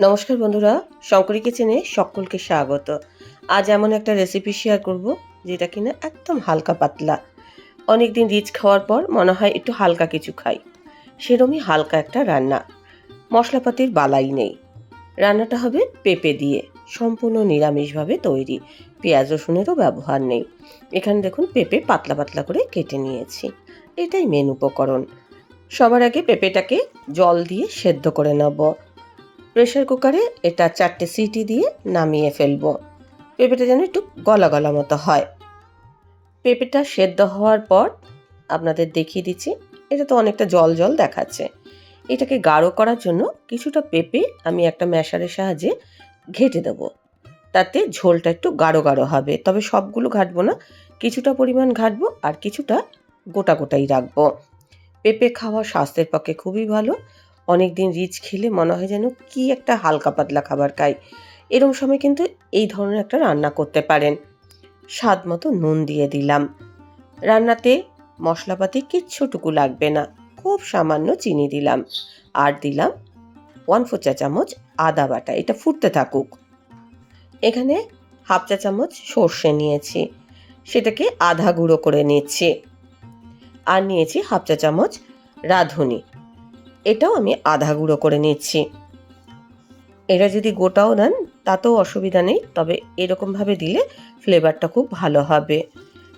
নমস্কার বন্ধুরা, শঙ্করী কিচেনে সকলকে স্বাগত। আজ এমন একটা রেসিপি শেয়ার করব, যেটা কিনা একদম হালকা পাতলা। অনেক দিন রিচ খাওয়ার পর মনে হয় একটু হালকা কিছু খাই। সেরমই হালকা একটা রান্না। মশলাপাতির বালাই নেই। রান্নাটা হবে পেঁপে দিয়ে, সম্পূর্ণ নিরামিষভাবে তৈরি। পেঁয়াজ রসুনেরও ব্যবহার নেই। এখানে দেখুন পেঁপে পাতলা পাতলা করে কেটে নিয়েছি। এটাই মেন উপকরণ। সবার আগে পেঁপেটাকে জল দিয়ে সেদ্ধ করে নেব। প্রেশার কুকারে এটা চারটে সিটি দিয়ে নামিয়ে ফেলব। পেঁপেটা যেন একটু গলা গলা মতো হয়। পেঁপেটা সেদ্ধ হওয়ার পর আপনাদের দেখিয়ে দিচ্ছি এটা তো অনেকটা জল জল দেখাচ্ছে। এটাকে গাঢ় করার জন্য কিছুটা পেঁপে আমি একটা ম্যাশারের সাহায্যে ঘেটে দেব। তাতে ঝোলটা একটু গাঢ় গাঢ় হবে, তবে সবগুলো ঘাটবো না, কিছুটা পরিমাণ ঘাটবো আর কিছুটা গোটা গোটাই রাখব। পেঁপে খাওয়া স্বাস্থ্যের পক্ষে খুবই ভালো অনেক দিন রিচ খেলে মনে হয় যেন কি একটা হালকা পাতলা খাবার খাই। এরকম সময় কিন্তু এই ধরনের একটা রান্না করতে পারেন। স্বাদ মতো নুন দিয়ে দিলাম। রান্নাতে মশলাপাতি কিচ্ছুটুকু লাগবে না। খুব সামান্য চিনি দিলাম। আর দিলাম ওয়ান ফোর চা চামচ আদা বাটা, এটা ফুটতে থাকুক। এখানে হাফ চা চামচ সর্ষে নিয়েছি। সেটাকে আধা গুঁড়ো করে নিচ্ছি। আর নিয়েছি হাফ চা চামচ রাঁধুনি। এটাও আমি আধা গুঁড়ো করে নিচ্ছি। এরা যদি গোটাও দেন, তাতেও অসুবিধা নেই, তবে এরকমভাবে দিলে ফ্লেভারটা খুব ভালো হবে।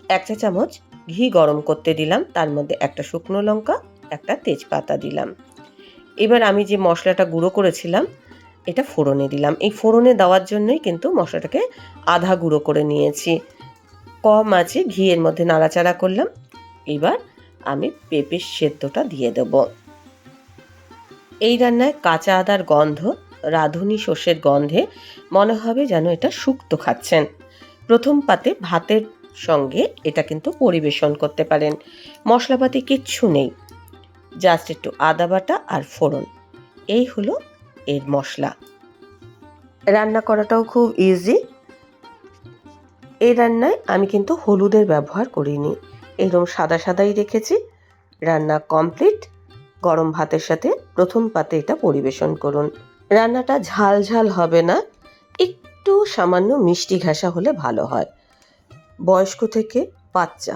এক চা চামচ ঘি গরম করতে দিলাম, তার মধ্যে একটা শুকনো লঙ্কা, একটা তেজপাতা দিলাম। এবার আমি যে মশলাটা গুঁড়ো করেছিলাম, এটা ফোড়নে দিলাম। এই ফোড়নে দেওয়ার জন্যই কিন্তু মশলাটাকে আধা গুঁড়ো করে নিয়েছি। কম আছে, ঘিয়ের মধ্যে নাড়াচাড়া করলাম। এবার আমি পেঁপের সেদ্ধটা দিয়ে দেবো। এই রান্নায় কাঁচা আদার গন্ধ, রাঁধুনি শস্যের গন্ধে মনে হবে যেন এটা শুক্তো খাচ্ছেন। প্রথম পাতে ভাতের সঙ্গে এটা কিন্তু পরিবেশন করতে পারেন। মশলাপাতি কিচ্ছু নেই। জাস্ট একটু আদা বাটা আর ফোড়ন। এই হলো এর মশলা। রান্না করাটাও খুব ইজি এই রান্নায় আমি কিন্তু হলুদের ব্যবহার করিনি। এরকম সাদা সাদাই রেখেছি। রান্না কমপ্লিট গরম ভাতের সাথে প্রথম পাতে এটা পরিবেশন করুন। রান্নাটা ঝাল ঝাল হবে না, একটু সামান্য মিষ্টি ঘাসা হলে ভালো হয়। বয়স্ক থেকে বাচ্চা,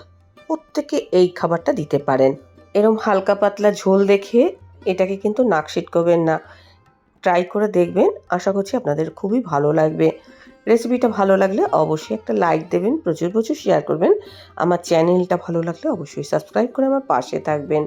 প্রত্যেকে এই খাবারটা দিতে পারেন। এরম হালকা পাতলা ঝোল দেখে এটাকে কিন্তু নাক করবেন না। ট্রাই করে দেখবেন, আশা করছি আপনাদের খুবই ভালো লাগবে। রেসিপিটা ভালো লাগলে অবশ্যই একটা লাইক দেবেন, প্রচুর প্রচুর শেয়ার করবেন। আমার চ্যানেলটা ভালো লাগলে অবশ্যই সাবস্ক্রাইব করে আমার পাশে থাকবেন।